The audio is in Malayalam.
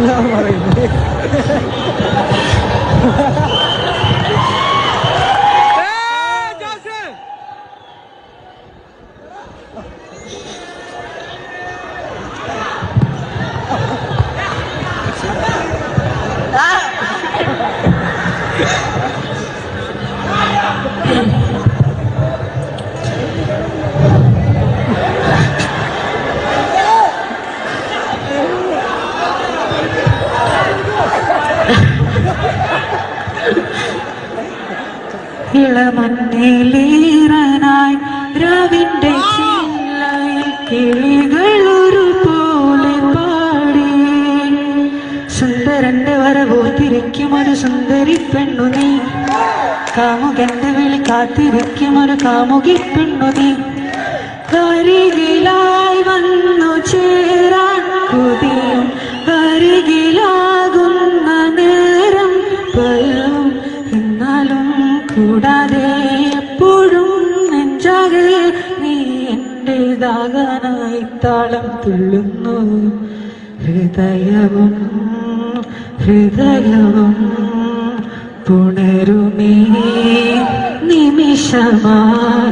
ഞാൻ പറയുന്നത്. ഇളമണ്ണിലീറനായി രാവിന്റെ ചില്ലയിൽ കിളികൾ ഒരു പോലെ പാടി. സുന്ദരന്റെ വരവോ തിരിക്കും ഒരു സുന്ദരി പെണ്ണു നീ. കാമുകന്റെ വിളി കാത്തിരിക്കും ഒരു കാമുകി പെണ്ണു നീ. കൂടാതെ എപ്പോഴും നെഞ്ചാകെ നീ എന്റെ എന്റെതാകാനായി താളം തുള്ളുന്നു. ഹൃദയവും ഹൃദയവും പുണരുമേ. നിമിഷമായി